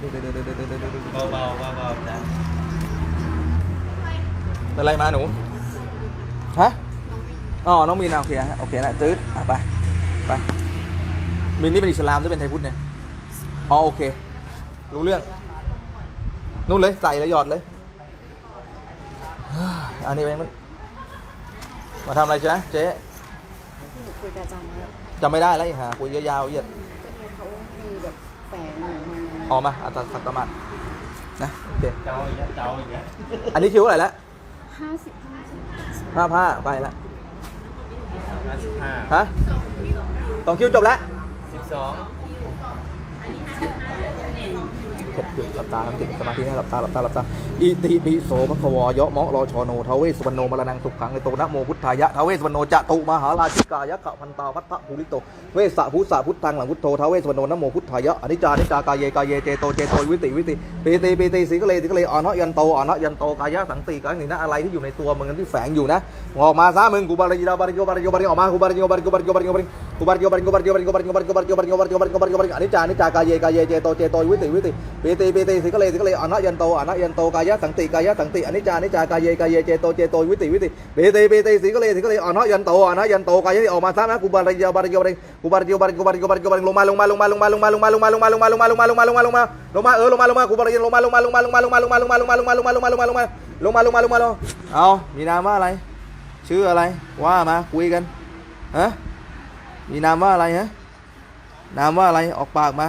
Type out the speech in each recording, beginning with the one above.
เบาเเบาเบาะเป็นไรมาหนู ฮะ อ๋อ น้องมีนโอเคฮะโอเคนะตื้ดไป ไป มินนี่เป็นอิสลามหรือเป็นไทยพุทธเนี่ย อ๋อ โอเค รู้เรื่อง นู่นเลย ใส่แล้วหยอดเลย อันนี้เป็มัน มาทำอะไรจ๊ะเจ๊จำไม่ได้แล้วอีกฮะคุยยาวเหยียด ออกมาอาจารย์สักปมัณนะโอเคเจ้าอีกแล้เจ้าอีกแล้วอันนี้คิวเท่าไหร่ล้วห้าสิบห้าห้าห้าไปละห้าสิบห้าฮะสองคิวจบแล้วสิบสอง ดหยุดหลับตาทำจิตสมาธิให้หลับตาหลับตาหลับตาอิติปิโสภควอยะมะรอชโนทเวสุวรรณโนมรณังสุขังในโตนะโมพุทธายะทเวสุวรรณโนจะตุมหาราชิกายะขะพันตาพัทธภูริโตเวสสะภุสสะพุทธังหลังพุทโธทเวสุวรรณโนนะโมพุทธายะอนิจจานิจากายเยกายเยเจโตเจโตวิติวิติปีติปีติสิกเลสิกเลอนะยันโตอนะยันโตกายะสังติกายนี่นะอะไรที่อยู่ในตัวมึงที่แฝงอยู่นะออกมาซะมึงกูบาริยาบาริโยบาริโยบาริออกมากูบาริโยบาริโยบาริโยบาริ กูบันกูบันกูบันกูบันกูบันกูบันกูบันกูบันกูบันกูบันกูบันกูบันอนิจจานิจจากายเยกายเยเจโตเจโตวิติวิติปีติปีติสิกเลสิกเลอนะยันโตอนะยันโตกายะสังติกายะสังติอนิจจานิจจากายเยกายเยเจโตเจโตวิติวิติปีติปีติสิกเลสิกเลอนะยันโตอนะยันโตกายะออกมาซะนะกูบันกูบันกูบันกูบันกูบันกูบันกูบันกูบันลงมาลงมาลงมาลงมาลงมาลงมาลงมาลงมาลงมาลงมาลงมาลงมาลงมาลงมาลงมาเออลงมาลงมากูบันลงมาลงมาลงมาลงมาลงมาลงมาลงมาลงมาลงมาลงมาลงมาลงมาลงมาลงมาลงมาลงมาลงเอามีนามว่าอะไร ชื่ออะไรว่ามาคุยกันฮะ มีนามว่าอะไรฮะนามว่าอะไรออกปากมา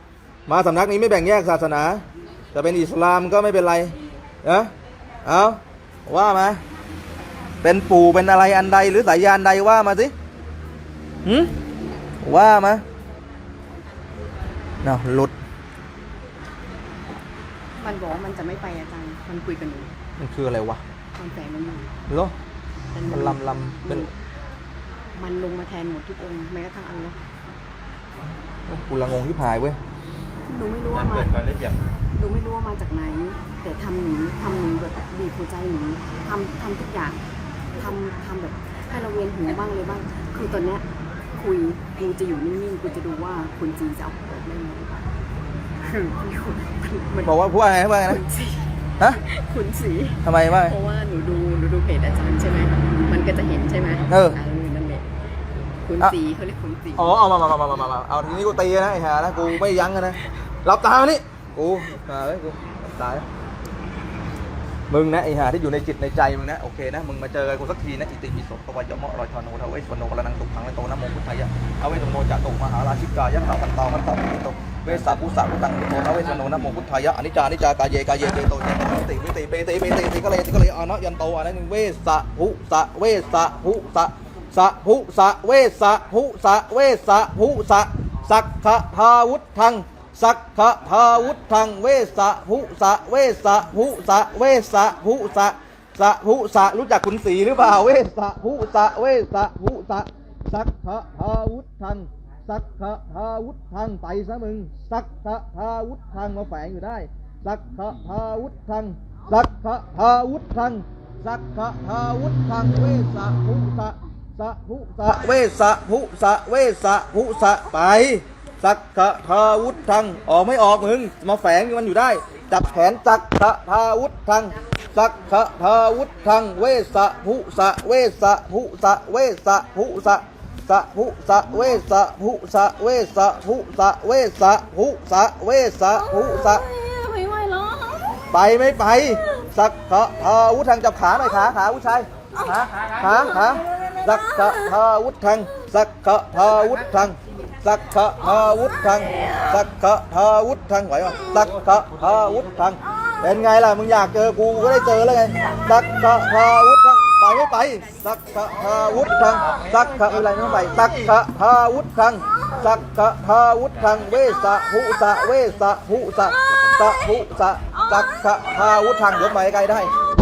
มาสำนักนี้ไม่แบ่งแยกศาสนาจะเป็นอิสลามก็ไม่เป็นไรนะเอาว่ามาเป็นปู่เป็นอะไรอันใดหรือสายยานใดว่ามาสิหืมว่ามาเนาะหลุด มันบอกว่ามันจะไม่ไปอาจารย์ มันคุยกับหนูมันคืออะไรวะมันแฝงมันอยู่เหรอแต่มันลำลำเป็น มันลงมาแทนหมดทุกองค์แม้กระทั่งอันลอฮ์กูละงงที่พายเว้ย หนูไม่รู้มัว่านมาเปิดก่อนได้เดียวหนูไม่รู้ว่ามาจากไหน แต่ทำหนูทำหนูแบบบีบหัวใจหนูทำทำทุกอย่างทำทำแบบให้เราเวียนหัวบ้างเลยบ้าง คือตอนเนี้ยคุยกูจะอยู่นิ่งๆกูจะดูว่าคุณจีจะเอาออกได้ไหมคือมันบอกว่าพูดว่าไงว่าไงคุนะณสีฮะคุณสีทำไมว่าไง เพราะว่าหนูดูหนูดูเพจอาจารย์ใช่ไหมมันก็จะเห็นใช่ไหมเออนั่นแหละ คุณอะสีเขาเรียกคุณสีอ๋อเอามามามามามามาเอาทีนี้กูตีนะไอ้ห่านะกูไม่ยั้งนะหลับตามานี่กูห่าเลยกูหลับตานะมึงนะไอ้ห่าที่อยู่ในจิตในใจมึงนะโอเคนะมึงมาเจอกันกูสักทีนะอิติปิโสตวายะเมะรอยชอนโนทาเวสวรรณโนกรนังตุขังและโตนะโมพุทธายะเอาเวสวรรณโนจะตุมหาราชิกายะขาพันตามันตาปิโตเวสาปุสาพุตังโตนะเวสวรรณโนนะโมพุทธายะอนิจจานิจจากายเยกายเยเจโตเจโตมิติมิติเปติเปติติก็เลยติก็เลยอานะยันโตอันนั้นเวสะหุสะเวสะหุสะ สะพุสะเวสะพุสะเวสะพุสะสักขะทาวุธังสักขะทาวุธังเวสะพุสะเวสะพุสะเวสะพุสะสะพุสะรู้จักขุนศรีหรือเปล่าเวสะพุสะเวสะพุสะสักขะทาวุธังสักขะทาวุธังไปซะมึงสักขะทาวุธังมาแฝงอยู่ได้สักขะทาวุธังสักขะทาวุธังสักขะทาวุธังเวสะพุสะ สะหุสะเวสะหุสะเวสะหุสะไป สักขะทาวุธทังออกไม่ออกมึงมาแฝงมันอยู่ได้ จับแขนสักขะทาวุธทังสักขะทาวุธทังเวสะหุสะเวสะหุสะเวสะหุสะสะหุสะเวสะหุสะเวสะหุสะเวสะหุสะเวสะหุสะไม่ไหไปไม่ไปสักขะทาวุธทังจับขาหน่อยขาขาผู้ชายขาขาขา สักขะพาวุธังสักขะพาวุธังสักขะพาวุธังสักขะพาวุธังไหวป่ะสักขะพาวุธังเป็นไงล่ะมึงอยากเจอกูก็ได้เจอแล้วไงสักขะพาวุธังไปไม่ไปสักขะพาวุธังสักขะอะไรไม่ไปสักขะพาวุธังสักขะพาวุธังเวสะหุสะเวสะหุสะสะหุสะสักขะพาวุธังเดี๋ยวไปไกลได้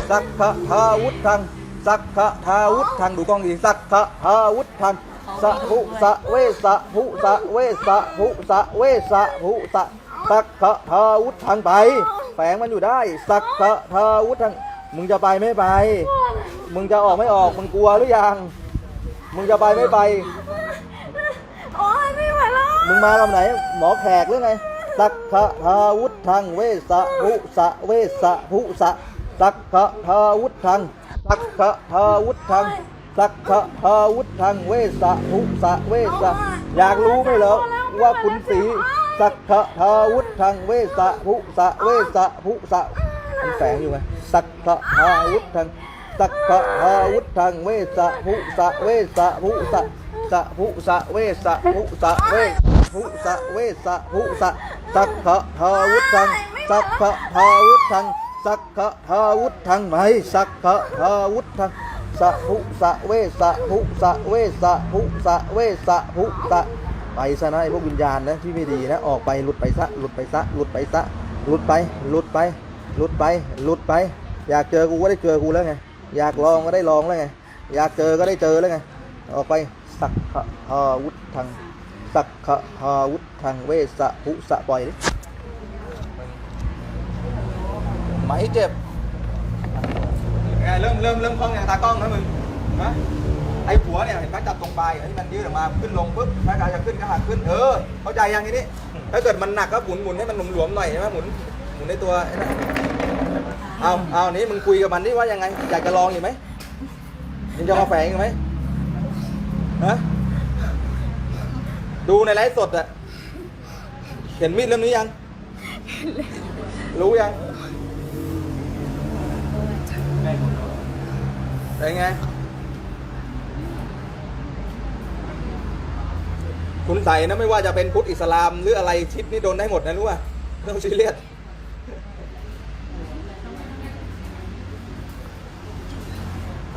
สักขะพาวุธัง สักขะทาวุธังดูกล้องดีสักขะทาวุธังสะพุสะเวสะหุสะเวสะหุสะเวสะหุสะสักขะทาวุธังไป แฝงมันอยู่ได้ สักขะทาวุธังมึงจะไปไม่ไป มึงจะออกไม่ออก มึงกลัวหรือยัง มึงจะไปไม่ไปมึงมาลำไหน หมอแขกหรือไง สักขะทาวุธังเวสะหุสะเวสะหุสะสักขะทาวุธัง สักขะทาวุธังสักขะทาวุธังเวสะทุสะเวสะอยากรู้ไหมเหรอว่าคุณสีสักขะทาวุธังเวสะทุสะเวสะทุสะมันแฝงอยู่ไงสักขะทาวุธังสักขะทาวุธังเวสะทุสะเวสะทุสะสะภุสะเวสะภุสะเวภุสะเวสะภุสะสักขะทาวุธังสักขะทาวุธัง สักขะาวุธังไหมสักขะาวุธังสะหุสะเวสะหุสะเวสะหุสะเวสะหุตะไปซะนะไอพวกวิญญาณนะที่ไม่ดีนะออกไปหลุดไปซะหลุดไปซะหลุดไปซะหลุดไปหลุดไปหลุดไปหลุดไป อยากเจอกูก็ได้เจอกูแล้วไงอยากลองก็ได้ลองแล้วไงอยากเจอก็ได้เจอแล้วไงออกไปสักขะาวุธังสักขะาวุธังเวสะหุสะปล่อยดิ มาให้เจ็บไงเริ่มเริ่มเริ่มคล้องอย่างตากล้องนะมึงนะไอ้หัวเนี่ยเห็นไหมจับตรงปลายที่มันยืดออกมาขึ้นลงปุ๊บถ้าการจะขึ้นก็หักขึ้นเออเข้าใจยังทีนี่ถ้าเกิดมันหนักก็หมุนหมุนให้มันหลวมๆหน่อยใช่ไหมหมุนหมุนในตัวเอาเอานี่มึงคุยกับมันนี่ว่ายังไงอยากจะลองอีกไหมมึงจะมาแฝงอีกไหมนะดูในไลฟ์สดอะเห็นมีดเล่มนี้ยัง รู้ยัง ป็นไง คุณใส่นะไม่ว่าจะเป็นพุทธอิสลาม หรืออะไรชิปนี่โดนได้หมดนะรู้ป่ะต้องซีเรียส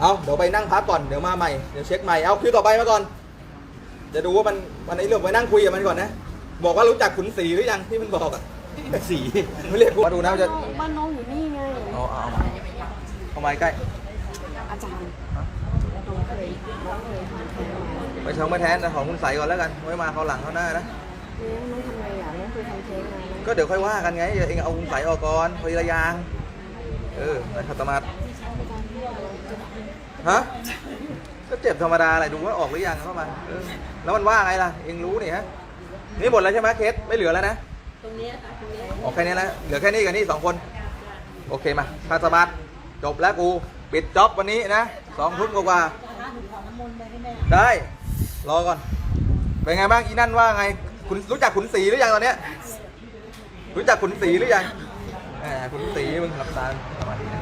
เอาเดี๋ยวไปนั่งพักก่อนเดี๋ยวมาใหม่เดี๋ยวเช็คใหม่เอาคิวต่อไปมาก่อนจะดูว่ามันวันนี้เรื่องไปนั่งคุยกับมันก่อนนะ บอกว่ารู้จักขุนศรีหรือยังที่มันบอกสีไม่เรียกกูมาดูนะจะบ้านน้องอยู่นี่ไงอ๋อเอามาเอามาใกล้ ไปชงไปแทนแต่ของคุณใสก่อนแล้วกัน ไว้มาเขาหลังเขาวหน้านะก็เดี๋ยวค่อยว่ากันไงเดี๋องเอาคุณใสออกก่อนพยายางเออไปขัตมาธิฮะ ก็เจ็บธรรมดาอะไรดูว่าออกหรือยังเข้ามาแล้วมันว่าไงล่ะ เองรู้นี่ฮะ นี่หมดแล้วใช่ไหมเคสไม่เหลือแล้วนะ ตรงนี้ยค่ะตรงนี้โอเคเนี่ล้วเหลือแค่นี้กับนี่สองคน โอเคมาถัตมัตจบแล้วกู ปิดจ็อบวันนี้นะสองทุ่มกว่า ได้ได้ รอก่อน เป็นไงบ้างอีนั่นว่าไงคุณรู้จักขุนศรีหรือยังตอนเนี้ย รู้จักขุนศรีหรือยังแหมขุนศรีมึงหลับตาสวัสดีนะ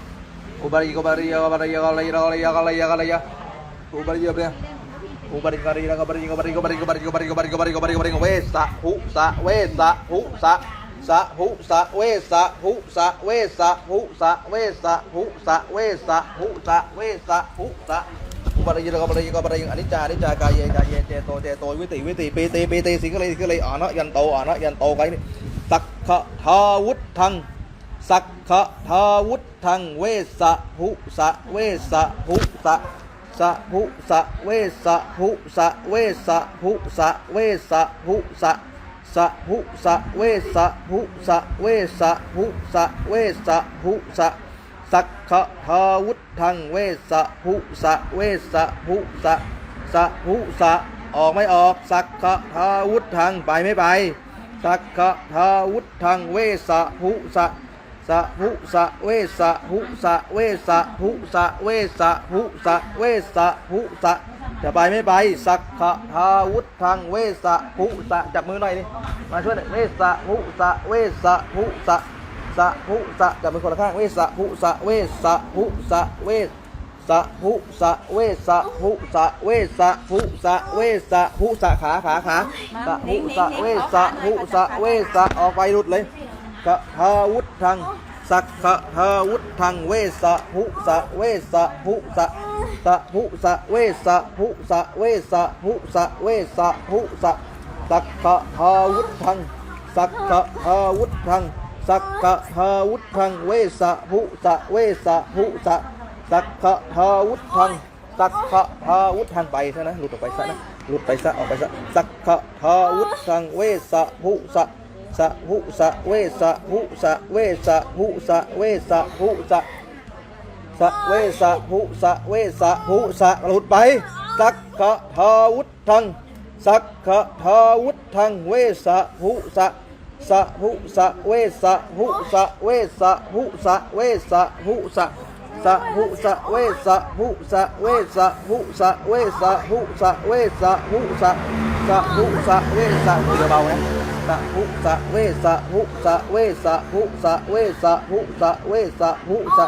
Ubari บาริก ubari ubari ubari ubari ubari ubari ubari อุบาริกกบาริกกบาริก็บาริกบาริกบาริกบาริกบาริกบาริกบาริกบาริกบาริกเวสกหุสะเวสะหุสกสะหุสะเวสะหุสะเวสะหุสะเวสะหุสะเวสะหุสะเวสะหุสะอุบริยกบริยกบริยอนิจจานิจจากายเยกายเยเจโตเจโตวิติวิติปีติปีติสิงห์เลยสิงห์เลยอ่านะยันโตอ่านะยันโตไกนี่สักขะทาวุฒทัง สักขะทาวุธังเวสะหุสะเวสะหุสะสะหุสะเวสะหุสะเวสะหุสะเวสะหุสะสะหุสะเวสะหุสะเวสะหุสะเวสะหุสะสักขะทาวุธังเวสะหุสะเวสะหุสะสะหุสะออกไม่ออกสักขะทาวุธังไปไม่ไปสักขะทาวุธังเวสะหุสะ สะหุสะเวสะหุสะเวสะหุสะเวสะหุสะเวสะหุสะจะไปไม่ไปสักขะทาวุธังเวสะหุสะจับมือหน่อยดิมาช่วยหน่อยเวสะหุสะเวสะหุสะสะหุสะจับมือคนละข้างเวสะหุสะเวสะหุสะเวสะหุสะเวสะหุสะเวสะหุสะเวสะหุสะขาขาขาสะหุสะเวสะหุสะเวสะออกไปหลุดเลย กะทาวุธังสักขะทาวุธังเวสะหุสะเวสะหุสะสะหุสะเวสะหุสะเวสะหุสะเวสะหุสะสักขะทาวุธังสักขะทาวุธังสักขะทาวุธังเวสะหุสะเวสะหุสะสักขะทาวุธังสักขะทาวุธังไปซะนะหลุดออกไปซะนะหลุดไปซะออกไปซะสักขะทาวุธังเวสะหุสะ สะหุสะเวสะหุสะเวสะหุสะเวสะหุสะสะเวสะหุสะเวสะหุสะหลุดไป สักขะทาวุธัง สักขะทาวุธัง เวสะหุสะสะหุสะเวสะหุสะเวสะหุสะเวสะหุสะสะหุสะเวสะหุสะเวสะหุสะเวสะหุสะเวสะหุสะสะหุสะเวสะมือเบานะสะหุสะเวสะหุสะเวสะหุสะเวสะหุสะเวสะหุสะ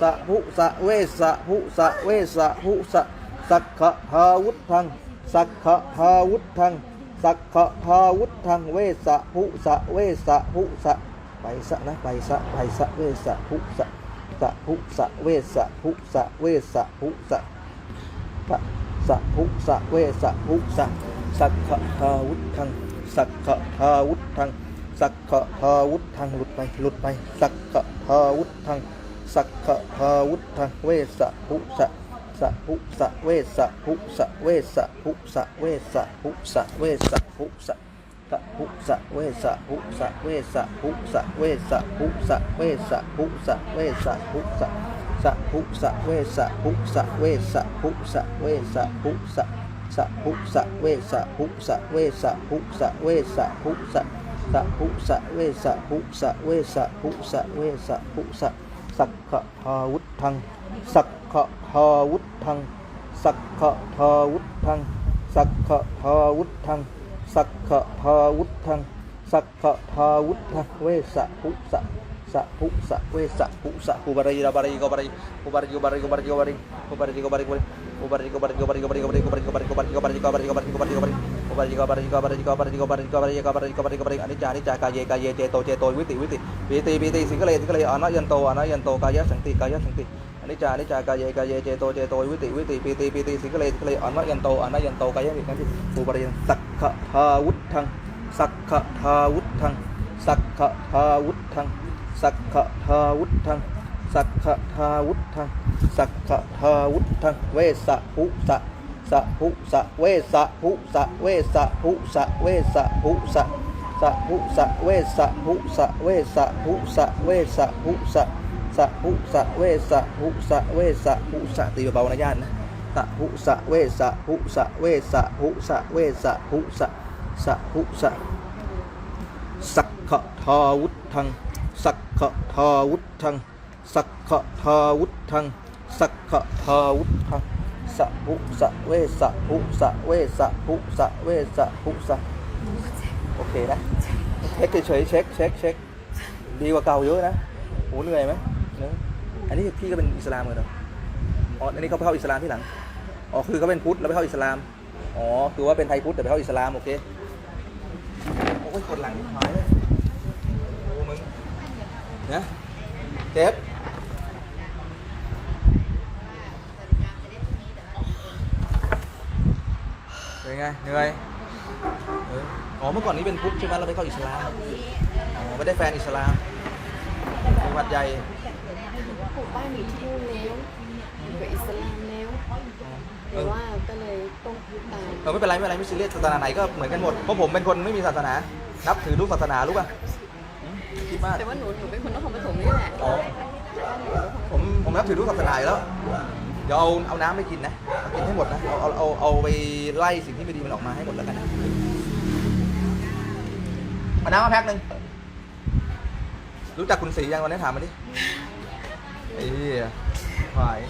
สะหุสะเวสะหุสะเวสะหุสะสักขะทาวุธังสักขะทาวุธังสักขะทาวุธังเวสะหุสะเวสะหุสะไปสะนะไปสะไปสะเวสะหุสะสะหุสะเวสะหุสะเวสะหุสะสะสะหุสะเวสะหุสะสักขะทาวุธัง สักขะทาวุธังสักขะทาวุธังหลุดไปหลุดไปสักขะทาวุธังสักขะทาวุธังเวสะหุสะสะหุสะเวสะหุสะเวสะหุสะเวสะหุสะเวสะหุสะสะหุสะเวสะหุสะเวสะหุสะเวสะหุสะเวสะหุสะเวสะหุสะสะหุสะเวสะหุสะเวสะหุสะเวสะหุสะะหุสะเวสะหุสะเวสะหุสะเวสะหุสะสะหุสะเวสะหุสะเวสะหุสะเวสะหุสะสักขะทาวุธังสักขะทาวุธังสักขะทาวุธังสักขะทาวุธังสักขะทาวุธังสักขะทาวุธังเวสะหุสะสะภุสะเวสะภุสะภูบารีราบารีกบารีภูบารีกบารีกบารีกบารีภูบารีกบารีกบารีภูบารีกบารีกบารีกบารีกบารี อนิจจานิจจากายเยกายเยเจโตเจโตวิติวิติวิติวิติสิงคเลสิงคเลอนัยันโตอนัยันโตกายสังติกายสังติอนิจจานิจจากายเยกายเยเจโตเจโตวิติวิติปิติปิติสิงคเลสิงคเลอนัยันโตอนัยันโตกายสังติอุปริยสักขทาวุธังสักขทาวุธังสักขทาวุธังสักขทาวุธัง สักขทาวุธังสักขทาวุธังเวสะหุสะสะหุสะเวสะหุสะเวสะหุสะเวสะหุสะสะหุสะเวสะหุสะเวสะหุสะเวสะหุสะสะหุสะเวสะหุสะเวสะหุสะตีเบาๆนะญาตินะสะหุสะเวสะหุสะเวสะหุสะเวสะหุสะสะหุสะสักขทาวุธังสักขทาวุธัง สักขะทาวุธังสักขะทาวุธังสะหุสะเวสะหุสะเวสะหุสะเวสะหุสะโอเคนะเช็คเฉยเช็คเช็คเช็คดีกว่าเก่าเยอะนะโหเหนื่อยไหมเนอะอันนี้พี่ก็เป็นอิสลามเหมือนกันอ๋ออันนี้เขาไปเข้าอิสลามที่หลังอ๋อคือเขาเป็นพุทธแล้วไปเข้าอิสลามอ๋อคือว่าเป็นไทยพุทธแต่ไปเข้าอิสลามโอเคโอ้ยคนหลังหายเลยโอ้มึงนะเจ็บ เป็นไงเหนื่อยเอออ๋อเมื่อก่อนนี้เป็นพุทธใช่ไหมเราไปเข้าอิสลามอ๋อไม่ได้แฟนอิสลามเป็นวัดใหญ่ปลูกบ้านอยู่ที่นู่นแล้วอยู่กับอิสลามแล้วแต่ว่าก็เลยต้องตามเออไม่เป็นไรไม่เป็นไรไม่ซีเรียสศาสนาไหนก็เหมือนกันหมดเพราะผมเป็นคนไม่มีศาสนา นับถือทุกศาสนารู้ป่ะอืมคิดมากแต่ว่าหนูหนูเป็นคนนครปฐมนี่แหละอ๋อผมผมนับถือทุกศาสนาอยู่แล้วเดี๋ยวเอาเอาน้ำไปกินนะเอากินให้หมดนะเอาเอาเอาเอาไปไล่สิ่งที่ไม่ดีมันออกมาให้หมดแล้วกันนะเอาน้ำมาแพ็คหนึ่งรู้จักคุณศรียังวันนี้ถามมาดิไอ้เหี้ยหาย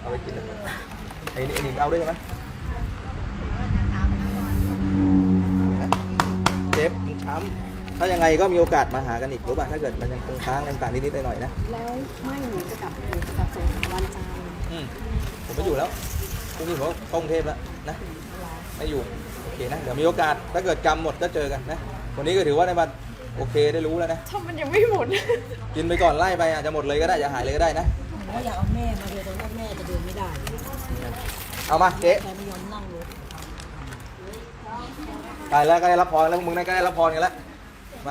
เอาไปกินเลยไอ้นี่ไอ้นี่เอาด้วยใช่ไหมเจ็บช้ำ ถ้ายังไงก็มีโอกาสมาหากันอีกรู้ป่ะถ้าเกิดมันยังคงค้างกันต่างนิดๆหน่อยๆนะแล้วไม่หนูจะกลับหนูจะกลับสงขลาวันจันทร์อืมผมไม่อยู่แล้วพรุ่งนี้ผมก็เข้ากรุงเทพแล้วนะไม่อยู่โอเคนะเดี๋ยวมีโอกาสถ้าเกิดกรรมหมดก็เจอกันนะวันนี้ก็ถือว่าได้มาโอเคได้รู้แล้วนะถ้ามันยังไม่หมดกินไปก่อนไล่ไปอาจจะหมดเลยก็ได้จะหายเลยก็ได้นะผมก็อยากเอาแม่มาเลยแต่ว่าแม่จะเดินไม่ได้เอามาเจ๊แกไม่ยอมนั่งรถไปแล้วก็ได้รับพรแล้วพวกมึงนั่นก็ได้รับพรกันแล้ว